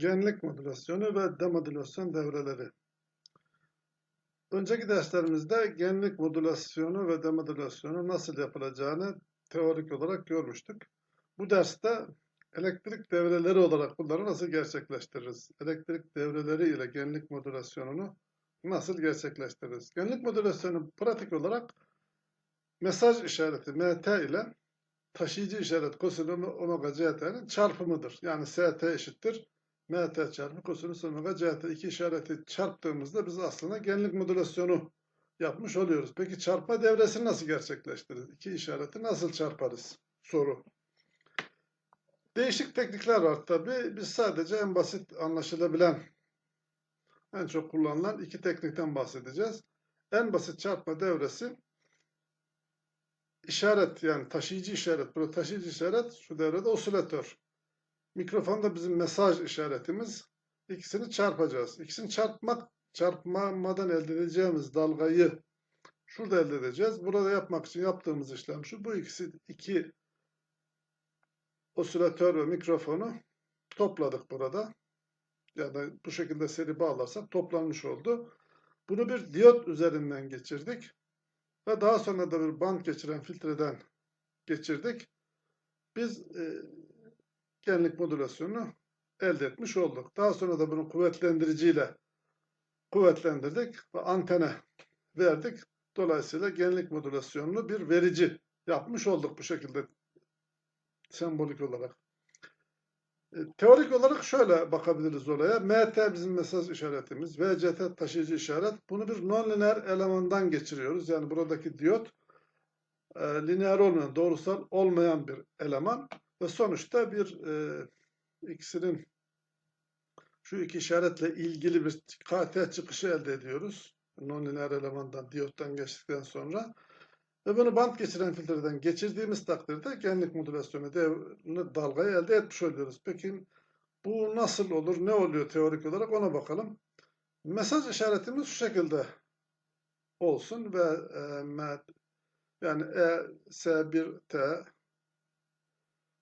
Genlik modülasyonu ve demodülasyon devreleri. Önceki derslerimizde genlik modülasyonu ve demodülasyonu nasıl yapılacağını teorik olarak görmüştük. Bu derste elektrik devreleri olarak bunları nasıl gerçekleştiririz? Elektrik devreleri ile genlik modülasyonunu nasıl gerçekleştiririz? Genlik modülasyonu pratik olarak mesaj işareti MT ile taşıyıcı işaret kosinüs omega CT'nin çarpımıdır. Yani ST eşittir mt çarpı kosinüs omega ct iki işareti çarptığımızda biz aslında genlik modülasyonu yapmış oluyoruz. Peki çarpma devresini nasıl gerçekleştiririz? İki işareti nasıl çarparız? Soru. Değişik teknikler var tabi. Biz sadece en basit anlaşılabilen, en çok kullanılan iki teknikten bahsedeceğiz. En basit çarpma devresi işaret yani taşıyıcı işaret. Burada taşıyıcı işaret şu devrede osilatör. Mikrofonda bizim mesaj işaretimiz. İkisini çarpacağız. İkisini çarpmak, çarpmadan elde edeceğimiz dalgayı şurada elde edeceğiz. Burada yapmak için yaptığımız işlem şu. Bu ikisi iki osilatör ve mikrofonu topladık burada. Yani bu şekilde seri bağlarsak toplanmış oldu. Bunu bir diyot üzerinden geçirdik. Ve daha sonra da bir band geçiren filtreden geçirdik. Biz e, genlik modülasyonunu elde etmiş olduk. Daha sonra da bunu kuvvetlendiriciyle kuvvetlendirdik ve antene verdik. Dolayısıyla genlik modülasyonunu bir verici yapmış olduk bu şekilde sembolik olarak. E, teorik olarak şöyle bakabiliriz olaya. MT bizim mesaj işaretimiz. VCT taşıyıcı işaret. Bunu bir non-lineer elemandan geçiriyoruz. Yani buradaki diyot e, lineer olmayan, doğrusal olmayan bir eleman. Ve sonuçta bir e, ikisinin şu iki işaretle ilgili bir KT çıkışı elde ediyoruz. Non-lineer elemandan, diyottan geçtikten sonra. Ve bunu band geçiren filtreden geçirdiğimiz takdirde genlik modülasyonu devrini dalgayı elde etmiş oluyoruz. Peki bu nasıl olur, ne oluyor teorik olarak ona bakalım. Mesaj işaretimiz şu şekilde olsun ve e, yani E, S1T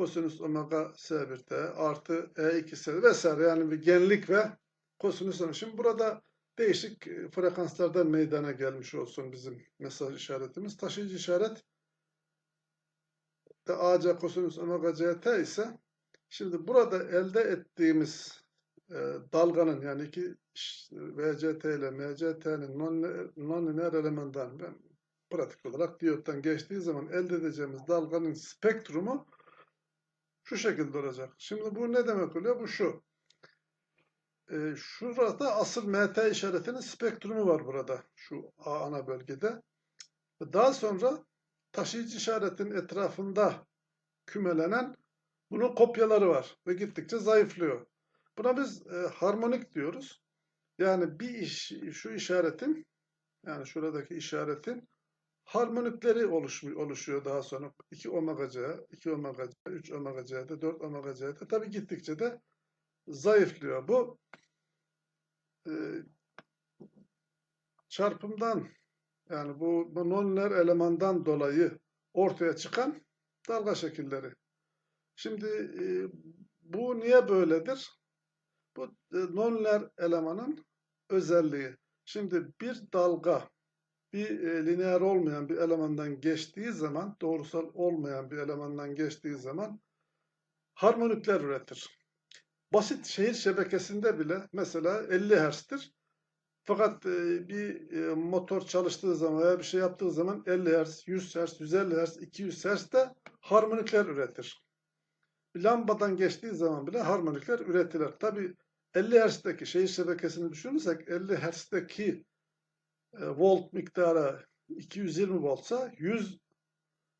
kosinüs omega S1T artı E2S vesaire yani bir genlik ve kosinüs Şimdi burada değişik e, frekanslardan meydana gelmiş olsun bizim mesaj işaretimiz. Taşıyıcı işaret de AC kosinüs omega CT ise şimdi burada elde ettiğimiz e, dalganın yani iki VCT ile MCT'nin non-lineer elemandan pratik olarak diyottan geçtiği zaman elde edeceğimiz dalganın spektrumu şu şekilde olacak. Şimdi bu ne demek oluyor? Bu şu e, şurada asıl MT işaretinin spektrumu var burada. Şu A ana bölgede. Daha sonra taşıyıcı işaretin etrafında kümelenen bunun kopyaları var ve gittikçe zayıflıyor. Buna biz e, harmonik diyoruz. Yani bir iş, şu işaretin yani şuradaki işaretin harmonikleri oluşmuyor, oluşuyor daha sonra. 2 omega C, 2 omega C, 3 omega C'de, 4 omega C'de. Tabi gittikçe de zayıflıyor. Bu e, çarpımdan yani bu, bu nonlineer elemandan dolayı ortaya çıkan dalga şekilleri. Şimdi e, bu niye böyledir? Bu e, nonlineer elemanın özelliği. Şimdi bir dalga bir e, lineer olmayan bir elemandan geçtiği zaman, doğrusal olmayan bir elemandan geçtiği zaman harmonikler üretir basit şehir şebekesinde bile mesela 50 Hz'tir. Fakat e, bir e, motor çalıştığı zaman veya bir şey yaptığı zaman 50 Hz, 100 Hz, 150 Hz, 200 Hz de harmonikler üretir. Bir lambadan geçtiği zaman bile harmonikler üretilir. Tabi 50 Hz'deki şehir şebekesini düşünürsek 50 Hz'deki volt miktarı 220 voltsa 100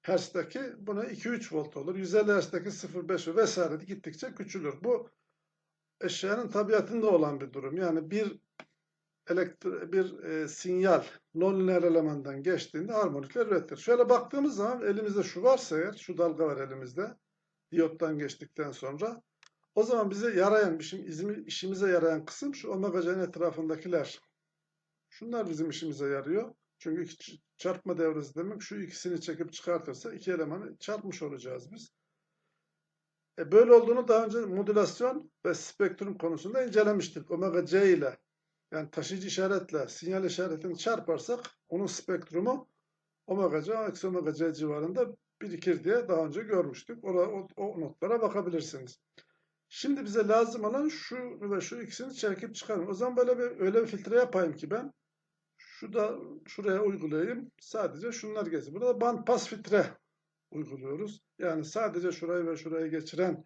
Hz'deki buna 2-3 volt olur. 150 Hz'deki 0.5 vesaire gittikçe küçülür. Bu eşyanın tabiatında olan bir durum. Yani bir elektro, bir e, sinyal nonlineer elemandan geçtiğinde harmonikler üretir. Şöyle baktığımız zaman elimizde şu varsa eğer, şu dalga var elimizde, diyottan geçtikten sonra, o zaman bize yarayan, bizim işimize yarayan kısım şu omega etrafındakiler. Şunlar bizim işimize yarıyor. Çünkü çarpma devresi demek şu ikisini çekip çıkartırsa iki elemanı çarpmış olacağız biz. E, böyle olduğunu daha önce modülasyon ve spektrum konusunda incelemiştik. Omega C ile yani taşıyıcı işaretle sinyal işaretini çarparsak onun spektrumu omega C, eksi omega C civarında birikir diye daha önce görmüştük. O, o, o notlara bakabilirsiniz. Şimdi bize lazım olan şu ve şu ikisini çekip çıkarın. O zaman böyle bir öyle bir filtre yapayım ki ben şu da şuraya uygulayayım. Sadece şunlar geçsin. Burada band pas filtre uyguluyoruz. Yani sadece şurayı ve şurayı geçiren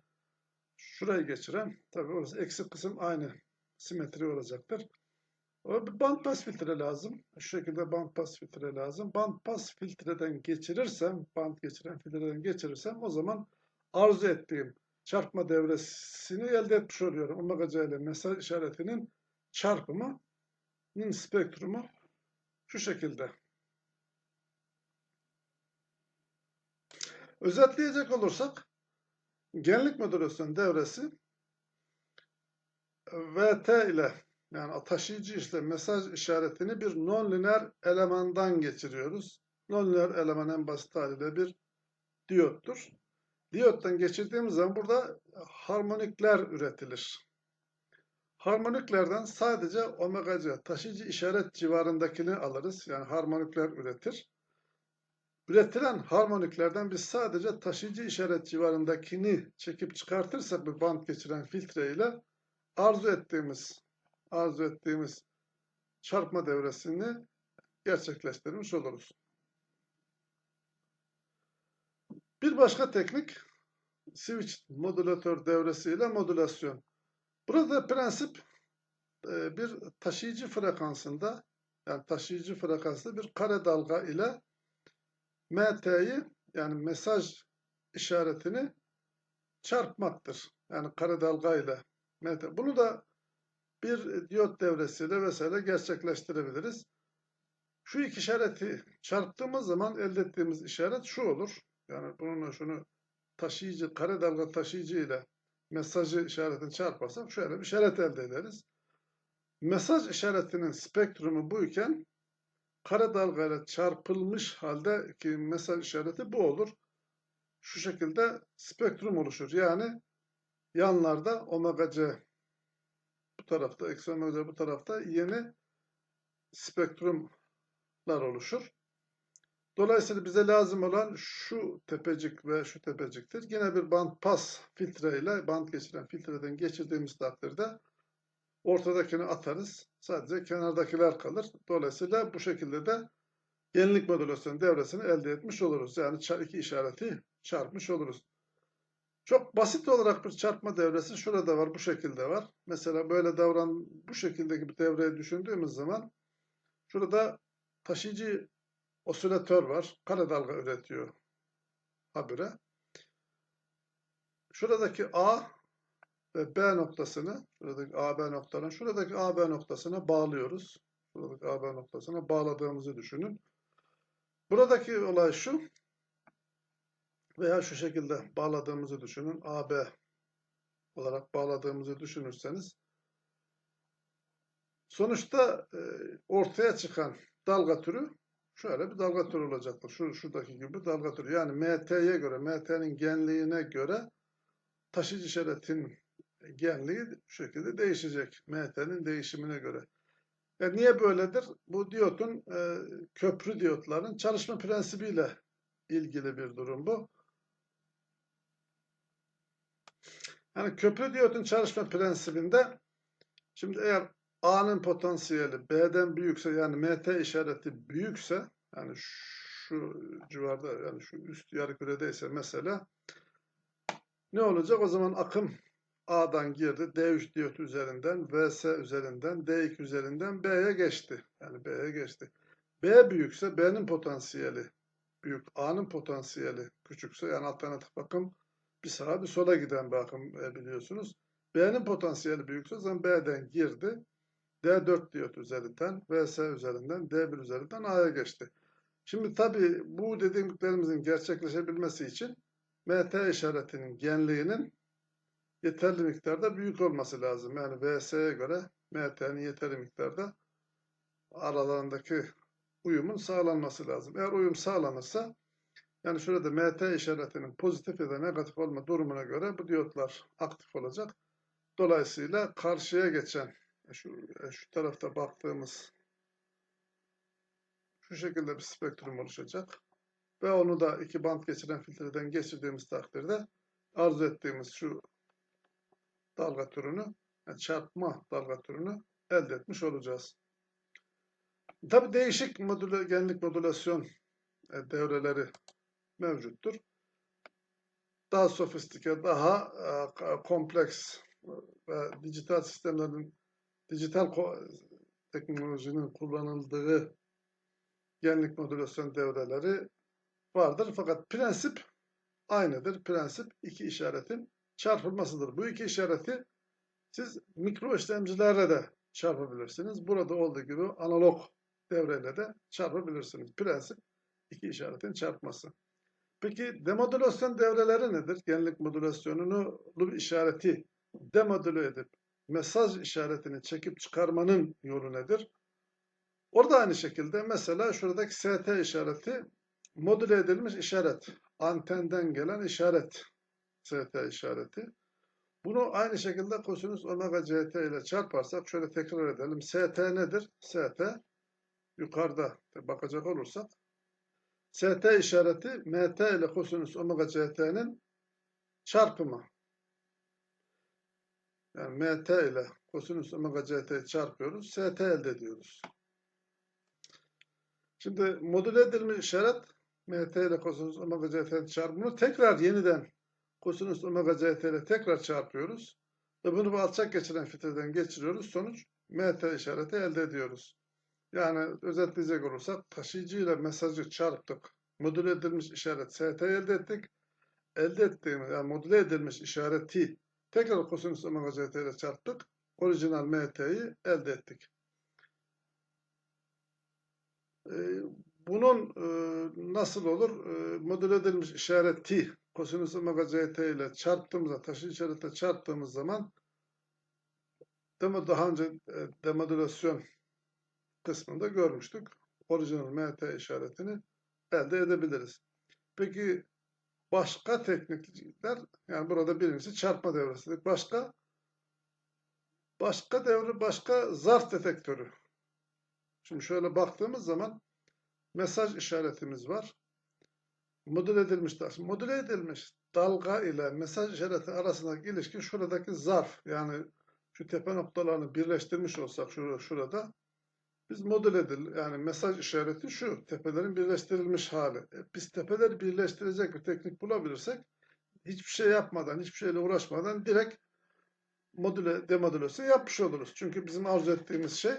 şurayı geçiren tabii orası eksik kısım aynı simetri olacaktır. Band pas filtre lazım. Şu şekilde band pas filtre lazım. Band pas filtreden geçirirsem, band geçiren filtreden geçirirsem o zaman arzu ettiğim çarpma devresini elde etmiş oluyorum. Omega C ile mesaj işaretinin çarpımı spektrumu şu şekilde. Özetleyecek olursak genlik modülasyon devresi VT ile yani taşıyıcı işte mesaj işaretini bir nonlineer elemandan geçiriyoruz. Nonlineer eleman en basit haliyle bir diyottur. Diyottan geçirdiğimiz zaman burada harmonikler üretilir. Harmoniklerden sadece omega C taşıyıcı işaret civarındakini alırız. Yani harmonikler üretir. Üretilen harmoniklerden biz sadece taşıyıcı işaret civarındakini çekip çıkartırsak bir band geçiren filtre ile arzu ettiğimiz arzu ettiğimiz çarpma devresini gerçekleştirmiş oluruz. Bir başka teknik switch modülatör devresiyle modülasyon. Burada prensip e, bir taşıyıcı frekansında yani taşıyıcı frekanslı bir kare dalga ile MT'yi yani mesaj işaretini çarpmaktır. Yani kare dalga ile MT. Bunu da bir diyot devresiyle vesaire gerçekleştirebiliriz. Şu iki işareti çarptığımız zaman elde ettiğimiz işaret şu olur. Yani bununla şunu taşıyıcı, kare dalga taşıyıcı ile mesajı işaretini çarparsak şöyle bir işaret elde ederiz. Mesaj işaretinin spektrumu buyken kare dalga ile çarpılmış halde ki mesaj işareti bu olur. Şu şekilde spektrum oluşur. Yani yanlarda omega c bu tarafta, eksi omega c bu tarafta yeni spektrumlar oluşur. Dolayısıyla bize lazım olan şu tepecik ve şu tepeciktir. Yine bir band pas filtre ile band geçiren filtreden geçirdiğimiz takdirde ortadakini atarız. Sadece kenardakiler kalır. Dolayısıyla bu şekilde de yenilik modülasyon devresini elde etmiş oluruz. Yani iki işareti çarpmış oluruz. Çok basit olarak bir çarpma devresi şurada var, bu şekilde var. Mesela böyle davran, bu şekildeki bir devreyi düşündüğümüz zaman şurada taşıyıcı osilatör var. Kare dalga üretiyor habire. Şuradaki A ve B noktasını, şuradaki A, B noktalarını, şuradaki A, B noktasına bağlıyoruz. Şuradaki A, B noktasına bağladığımızı düşünün. Buradaki olay şu, veya şu şekilde bağladığımızı düşünün. A, B olarak bağladığımızı düşünürseniz, sonuçta e, ortaya çıkan dalga türü şöyle bir dalga türü olacaktır. Şu, şuradaki gibi dalga türü. Yani MT'ye göre, MT'nin genliğine göre taşıyıcı işaretin genliği şu şekilde değişecek. MT'nin değişimine göre. E niye böyledir? Bu diyotun e, köprü diyotların çalışma prensibiyle ilgili bir durum bu. Yani köprü diyotun çalışma prensibinde şimdi eğer A'nın potansiyeli B'den büyükse yani MT işareti büyükse yani şu civarda yani şu üst yarı küredeyse mesela ne olacak? O zaman akım A'dan girdi. D3 diyot üzerinden, VS üzerinden, D2 üzerinden B'ye geçti. Yani B'ye geçti. B büyükse B'nin potansiyeli büyük. A'nın potansiyeli küçükse yani alternatif akım bir sağa bir sola giden bir akım e, biliyorsunuz. B'nin potansiyeli büyükse o zaman B'den girdi. D4 diyot üzerinden, VS üzerinden, D1 üzerinden A'ya geçti. Şimdi tabi bu dediklerimizin gerçekleşebilmesi için MT işaretinin genliğinin yeterli miktarda büyük olması lazım. Yani VS'ye göre MT'nin yeterli miktarda aralarındaki uyumun sağlanması lazım. Eğer uyum sağlanırsa Yani şurada MT işaretinin pozitif ya da negatif olma durumuna göre bu diyotlar aktif olacak. Dolayısıyla karşıya geçen şu, şu tarafta baktığımız şu şekilde bir spektrum oluşacak. Ve onu da iki band geçiren filtreden geçirdiğimiz takdirde arzu ettiğimiz şu dalga türünü, yani çarpma dalga türünü elde etmiş olacağız. Tabi değişik modüle, genlik modülasyon e, devreleri mevcuttur. Daha sofistike, daha e, kompleks ve dijital sistemlerin, dijital teknolojinin kullanıldığı genlik modülasyon devreleri vardır. Fakat prensip aynıdır. Prensip iki işaretin çarpılmasıdır. Bu iki işareti siz mikro işlemcilerle de çarpabilirsiniz. Burada olduğu gibi analog devreyle de çarpabilirsiniz. Prensip iki işaretin çarpması. Peki demodülasyon devreleri nedir? Genlik modülasyonunu bir işareti demodüle edip mesaj işaretini çekip çıkarmanın yolu nedir? Orada aynı şekilde mesela şuradaki ST işareti modüle edilmiş işaret. Antenden gelen işaret. ST işareti. Bunu aynı şekilde kosinüs omega ct ile çarparsak şöyle tekrar edelim. ST nedir? ST yukarıda bakacak olursak ST işareti MT ile kosinüs omega ct'nin çarpımı. Yani MT ile kosinüs omega ct'yi çarpıyoruz. ST elde ediyoruz. Şimdi modüle edilmiş işaret MT ile kosinüs omega ct'nin çarpımını tekrar yeniden kosinüs omega ct ile tekrar çarpıyoruz. Ve bunu bu alçak geçiren filtreden geçiriyoruz. Sonuç MT işareti elde ediyoruz. Yani özetleyecek olursak taşıyıcı ile mesajı çarptık. Modüle edilmiş işaret ST elde ettik. Elde ettiğimiz yani modüle edilmiş işareti tekrar kosinüs omega ct çarptık. Orijinal MT'yi elde ettik. Ee, bunun e, nasıl olur? E, modüle edilmiş işareti kosinüs omega ct ile çarptığımızda, taşı işaretle çarptığımız zaman demo, daha önce e, demodülasyon kısmında görmüştük. Orijinal MT işaretini elde edebiliriz. Peki başka teknikler, yani burada birincisi çarpma devresidir. Başka başka devre, başka zarf detektörü. Şimdi şöyle baktığımız zaman mesaj işaretimiz var. Modül edilmiş, modüle edilmiş dalga ile mesaj işareti arasındaki ilişki şuradaki zarf. Yani şu tepe noktalarını birleştirmiş olsak şurada, şurada biz model edil yani mesaj işareti şu tepelerin birleştirilmiş hali. E, biz tepeleri birleştirecek bir teknik bulabilirsek hiçbir şey yapmadan, hiçbir şeyle uğraşmadan direkt modüle, demodülasyon yapmış oluruz. Çünkü bizim arzu ettiğimiz şey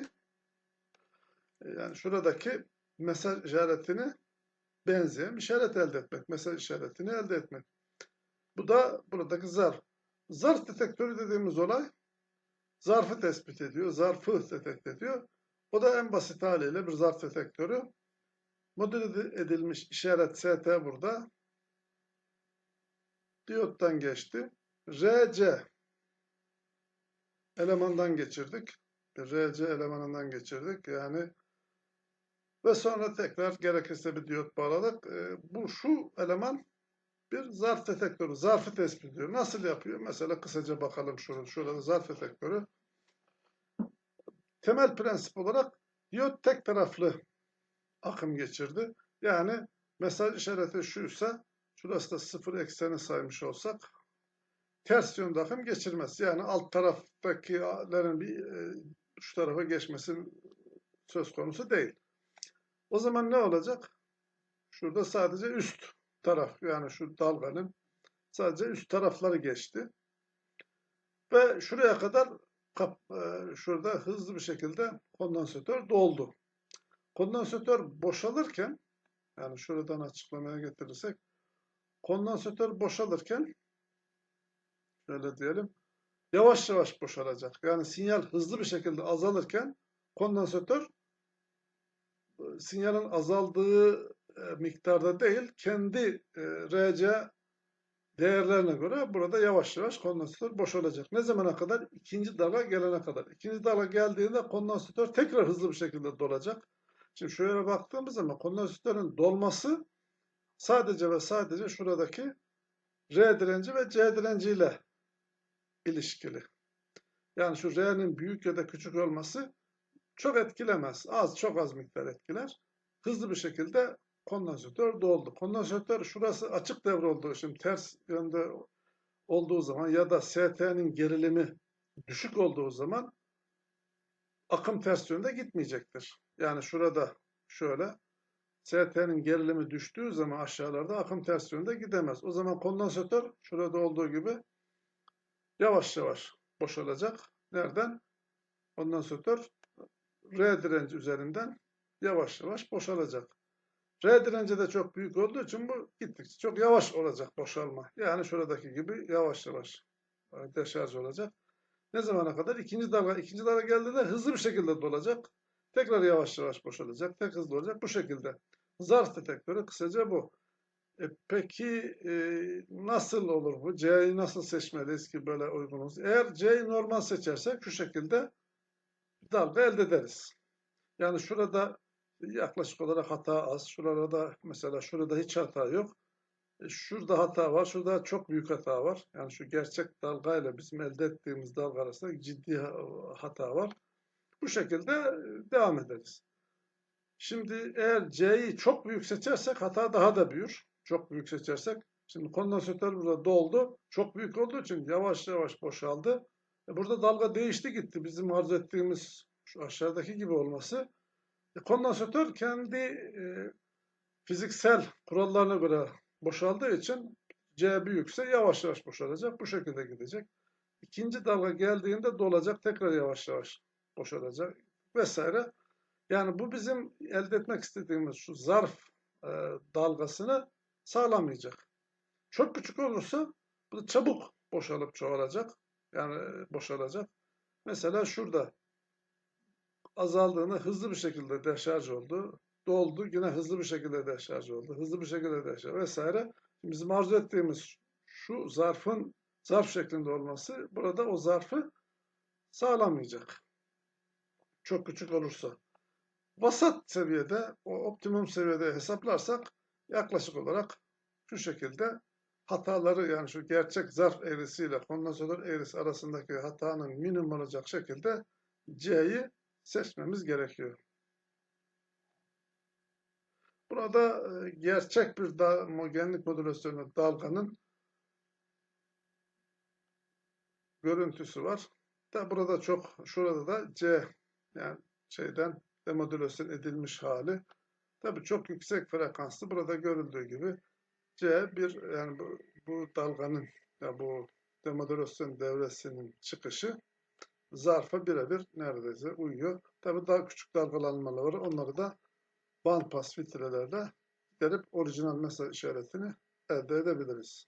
e, yani şuradaki mesaj işaretini benzeyen işaret elde etmek. Mesaj işaretini elde etmek. Bu da buradaki zarf. Zarf detektörü dediğimiz olay zarfı tespit ediyor, zarfı detekt ediyor. O da en basit haliyle bir zarf detektörü. Modül edilmiş işaret ST burada. Diyottan geçti. RC elemandan geçirdik. RC elemanından geçirdik. Yani ve sonra tekrar gerekirse bir diyot bağladık. E, bu şu eleman bir zarf detektörü. Zarfı tespit ediyor. Nasıl yapıyor? Mesela kısaca bakalım şurada. Şurada zarf detektörü. Temel prensip olarak diyot tek taraflı akım geçirdi. Yani mesaj işareti şuysa şurası da sıfır ekseni saymış olsak ters yönde akım geçirmez. Yani alt taraftakilerin bir e, şu tarafa geçmesi söz konusu değil. O zaman ne olacak? Şurada sadece üst taraf yani şu dalganın sadece üst tarafları geçti. Ve şuraya kadar kap, e, şurada hızlı bir şekilde kondansatör doldu. Kondansatör boşalırken yani şuradan açıklamaya getirirsek kondansatör boşalırken şöyle diyelim yavaş yavaş boşalacak. Yani sinyal hızlı bir şekilde azalırken kondansatör e, sinyalin azaldığı e, miktarda değil kendi RC değerlerine göre burada yavaş yavaş kondansatör boşalacak. Ne zamana kadar? İkinci dalga gelene kadar. İkinci dalga geldiğinde kondansatör tekrar hızlı bir şekilde dolacak. Şimdi şöyle baktığımız zaman kondansatörün dolması sadece ve sadece şuradaki R direnci ve C direnciyle ilişkili. Yani şu R'nin büyük ya da küçük olması çok etkilemez. Az, çok az miktar etkiler. Hızlı bir şekilde kondansatör doldu. Kondansatör şurası açık devre olduğu için ters yönde olduğu zaman ya da ST'nin gerilimi düşük olduğu zaman akım ters yönde gitmeyecektir. Yani şurada şöyle ST'nin gerilimi düştüğü zaman aşağılarda akım ters yönde gidemez. O zaman kondansatör şurada olduğu gibi yavaş yavaş boşalacak. Nereden? Kondansatör R direnci üzerinden yavaş yavaş boşalacak. R direnci de çok büyük olduğu için bu gittikçe çok yavaş olacak boşalma. Yani şuradaki gibi yavaş yavaş deşarj olacak. Ne zamana kadar? İkinci dalga, ikinci dalga geldiğinde hızlı bir şekilde dolacak. Tekrar yavaş yavaş boşalacak. Tek hızlı olacak. Bu şekilde. Zarf detektörü kısaca bu. E, peki e, nasıl olur bu? C'yi nasıl seçmeliyiz ki böyle uygunuz? Eğer C'yi normal seçersek şu şekilde dalga elde ederiz. Yani şurada yaklaşık olarak hata az. Şurada mesela şurada hiç hata yok. E, Şurada hata var. Şurada çok büyük hata var. Yani şu gerçek dalga ile bizim elde ettiğimiz dalga arasında ciddi ha- hata var. Bu şekilde e, devam ederiz. Şimdi eğer C'yi çok büyük seçersek hata daha da büyür. Çok büyük seçersek. Şimdi kondansatör burada doldu. Çok büyük olduğu için yavaş yavaş boşaldı. E, Burada dalga değişti gitti. Bizim arzu ettiğimiz şu aşağıdaki gibi olması. E, kondansatör kendi e, fiziksel kurallarına göre boşaldığı için C büyükse yavaş yavaş boşalacak. Bu şekilde gidecek. İkinci dalga geldiğinde dolacak. Tekrar yavaş yavaş boşalacak vesaire. Yani bu bizim elde etmek istediğimiz şu zarf e, dalgasını sağlamayacak. Çok küçük olursa bu çabuk boşalıp çoğalacak. Yani e, boşalacak. Mesela şurada azaldığını hızlı bir şekilde deşarj oldu. Doldu yine hızlı bir şekilde deşarj oldu. Hızlı bir şekilde deşarj vesaire. Bizim arzu ettiğimiz şu zarfın zarf şeklinde olması burada o zarfı sağlamayacak. Çok küçük olursa. Vasat seviyede, o optimum seviyede hesaplarsak yaklaşık olarak şu şekilde hataları yani şu gerçek zarf eğrisiyle kondansatör eğrisi arasındaki hatanın minimum olacak şekilde C'yi seçmemiz gerekiyor. Burada e, gerçek bir da, genlik modülasyonu dalganın görüntüsü var. Da burada çok, şurada da C yani şeyden demodülasyon edilmiş hali. Tabii çok yüksek frekanslı burada görüldüğü gibi C bir yani bu, bu dalganın ya bu demodülasyon devresinin çıkışı zarfa birebir neredeyse uyuyor. Tabii daha küçük dalgalanmaları onları da band pas filtrelerle giderip orijinal mesaj işaretini elde edebiliriz.